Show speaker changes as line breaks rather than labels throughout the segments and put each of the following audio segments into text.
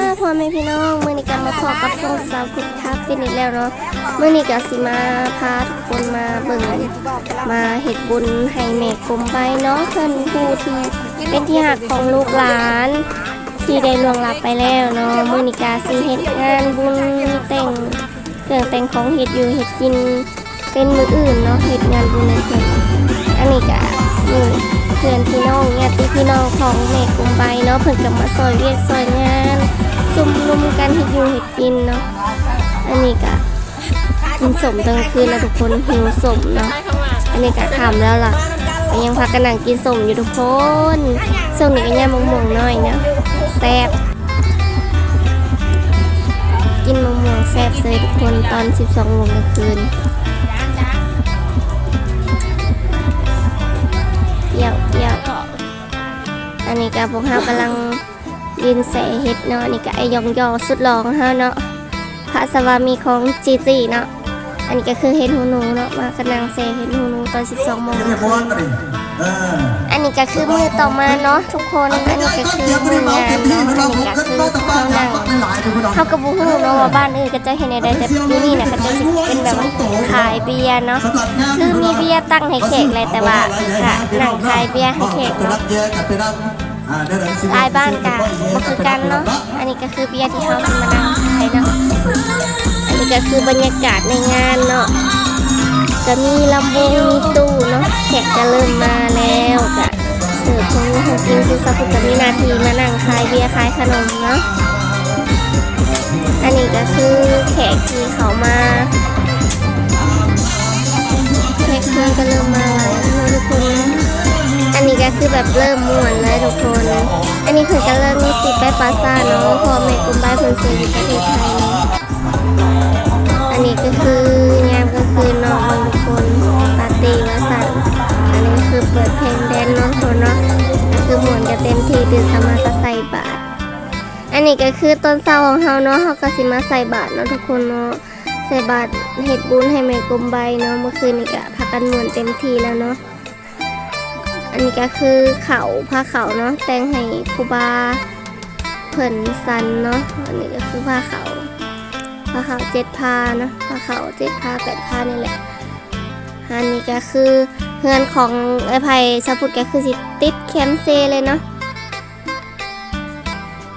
ค่ะพ่อแม่พี่น้องเมื่อนี้กัมาขอกับช่งสาวพิทัาษ์ฟินิกแล้วเนาะเมื่อนี้กัสิมาพาทุกคนมาเบิ่งมาเหตุบุญให้แม่กลมใบเนาะเพื่อนผู้ที่เป็นที่หักของลูกหลาน ที่ได้ล่วงลับไปแล้วเนาะเมื่อนี้กาสิเหตุงานบุญแต่งเครื่องแต่งของเหตุอยู่เหตุกินเป็นมืออื่นเนาะเหตุงานบุญในเพื่อนอันนี้กามือเพื่อนพี่น้องเนี่ยที่พี่น้องของแม่กลมใบเนาะเพื่อนกับมาซอยเวียกซอยงาน ซุ่มนุมกันเฮ็ดอยู่เฮ็ดกินเนาะอันนี้ก็กินสมตั้งคืนแล้วทุกคนหิวสมเนาะอันนี้ก็ค่ำแล้วล่ะยังพักกันนั่งกินสมอยู่ทุกคนส่วงนี้ก็ย่างมะม่วงน้อยเนาะแซ่บกินมะม่วงแซ่บเลยทุกคนตอน 12โมงกลางคืนเดี่ยวเดี่ยวอันนี้ก็พวกเรากำลัง ยืนแสเฮ็ดเนาะนี่ก็ไอยองยอสุดหลองเฮาเนาะพระสวามีของจีจีเนาะอันนี้ก็คือเฮ็ดหูหนูเนาะมากำลังแสเฮ็ดหูหนูตอน12โมง
เรียบร้อยกันอั
นนี้ก็คือมือต่อมาเนาะทุกคนอันนี้ก็คือมืองานเนาะอันนี้ก็คือเขานั่งเขาก็บ่ฮู้เนาะว่าบ้านอื่นก็จะเฮ็ดได้แต่ที่นี่นะก็จะเป็นแบบว่าขายเบียร์เนาะคือมีเบียร์ตั้งให้แขกเลยแต่ว่าก็นั่งขายเบียร์ให้แขกเนาะ ลายบ้านกะก็คือกันเนาะ อันนี้ก็คือเบียร์ที่เขาสิมานั่งขายเนาะ อันนี้ก็คือบรรยากาศในงานเนาะจะมีลำวงมีตู้เนาะแขกจะเริ่มมาแล้วกะเสิร์ฟของของกินคือสักพุกับมีหนาทีมานั่งขายเบียร์ขายขนมเนาะ อันนี้ก็คือแขกที่เขามาแขกเพื่อนก็เริ่มมาหลายแล้ว คือแบบเริ่มม่วนเลยทุกคน อันนี้คือก็เริ่มมีสิทธิ์ไปปราสาเนาะเพอแม่กุมบานเพิ่นเสียอยู่ประเทศไทยเนาะอันนี้ก็คืองามก็คือน้องทุกคนปาร์ตี้วาสันอันนี้คือเปิดเพลงแดนน้องคนเนาะก็คือม่วนกันเต็มที่ตื่นสมาก็ใส่บาตรอันนี้ก็คือต้นเศร้าของเฮาเนาะเฮาก็สิมาใส่บาตรเนาะทุกคนเนาะใส่บาตรเฮ็ดบุญให้แม่กุมใบเนาะเมื่อคืนนี้ก็พากันม่วนเต็มที่แล้วเนาะ อันนี้ก็คือเขาผ้าเขาเนาะแต่งให้ครูบาเพิ่นสันเนาะอันนี้ก็คือผ้าเขาผ้าเขาเจ็ดผ้าเนาะผ้าเขาเจ็ดผ้าแปดผ้านี่แหละอันนี้ก็คือเฮือนของไอ้ไผ่ชาวพุทธก็คือสิติดแคมเซเลยเนาะ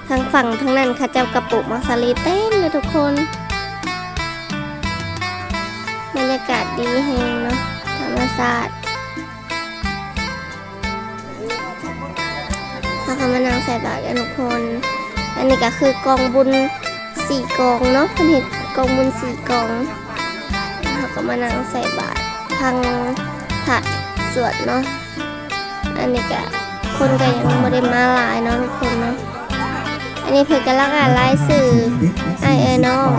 ทางฝั่งทางนั้นเข้าเจ้ากระปุกมักสลีเต็มเลยทุกคนบรรยากาศดีแฮงเนาะธรรมศาสตร์ ถ้าเขามานั่งใส่บาตรกันทุกคน อันนี้ก็คือกองบุญสี่กองเนาะเพิ่นเห็นกองบุญสี่กองเขาก็มานั่งใส่บาตรทางพระสวดเนาะ อันนี้ก็คนก็ยังไม่ได้มาหลายเนาะทุกคนเนาะ อันนี้เพิ่นกำลังอ่านรายสื่อไอเอน้อง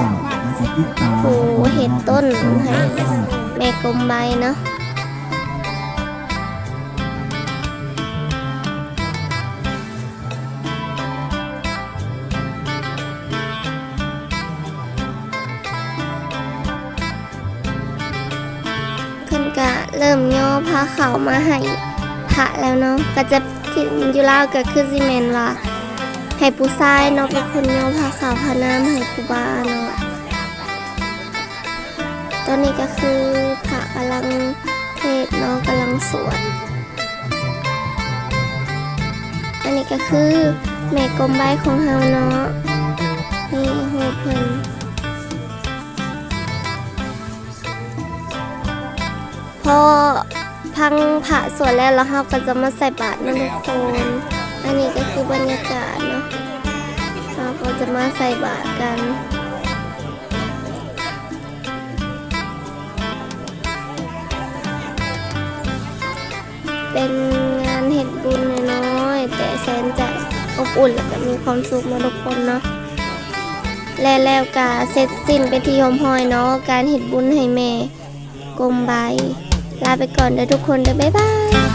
ผู้เห็ดต้นให้แม่กลมใบเนาะ เริ่มย่อผ้าขาวมาให้พระแล้วเนาะก็จะที่อยู่ลาก็คือสิแมนว่าให้ผู้ชายเนาะเป็นคนย่อผ้าขาวผ้าน้ำให้ครูบาเนาะตอนนี้ก็คือพระกำลังเทศเนาะกำลังสวดอันนี้ก็คือแม่กลมใบของเฮาเนาะนี่โหเพิ่น พอพังพระสวดแล้วแล้วเราก็จะมาใส่บาตรนะทุกคนอันนี้ก็คือบรรยากาศเนาะเราก็จะมาใส่บาตรกันเป็นงานเห็ดบุญน้อยๆแต่แสนจะอบอุ่นแล้วก็มีความสุขนะทุกคนเนาะและแล้วกาเสร็จสิ้นเป็นที่หอมหอยเนาะการเห็ดบุญให้แม่กลมใบ ลาไปก่อนเด้อทุกคนเด้อบ๊ายบาย